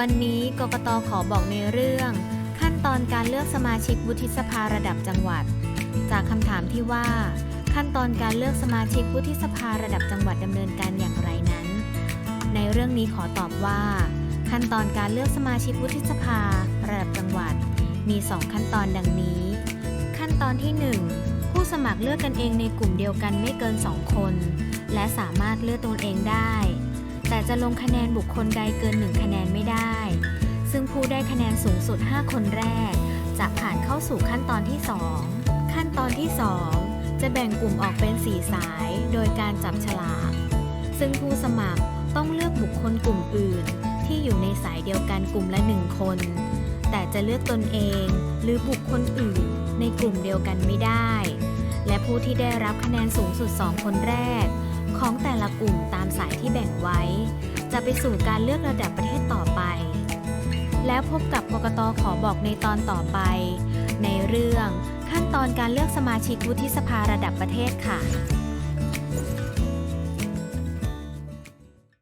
วันนี้กกตขอบอกในเรื่อง ขั้นตอนการเลือกสมาชิกวุฒิสภาระดับจังหวัด จากคำถามที่ว่า ขั้นตอนการเลือกสมาชิกวุฒิสภาระดับจังหวัดดำเนินการอย่างไรนั้น ในเรื่องนี้ขอตอบว่า ขั้นตอนการเลือกสมาชิกวุฒิสภาระดับจังหวัด มี 2 ขั้นตอนดังนี้ ขั้นตอนที่ 1 ผู้สมัครเลือกกันเองในกลุ่มเดียวกันไม่เกิน 2 คน และสามารถเลือกตนเองได้ แต่จะลงคะแนนบุคคลใดเกิน 1 คะแนนไม่ได้ ซึ่งผู้ได้คะแนนสูงสุด 5 คนแรก จะผ่านเข้าสู่ขั้นตอนที่ 2 ขั้นตอนที่ 2 จะแบ่งกลุ่มออกเป็น 4 สาย โดยการจับฉลาก ซึ่งผู้สมัครต้องเลือกบุคคลกลุ่มอื่น ที่อยู่ในสายเดียวกันกลุ่มละ 1 คน แต่จะเลือกตนเองหรือบุคคลอื่นในกลุ่มเดียวกันไม่ได้ และผู้ที่ได้รับคะแนนสูงสุด 2 คนแรก ของแต่ละกลุ่มตาม สายที่แบ่งไว้ จะไปสู่การเลือกระดับประเทศต่อไป แล้วพบกับกกตขอบอกในตอนต่อไป ในเรื่องขั้นตอนการเลือกสมาชิกวุฒิสภาระดับประเทศค่ะ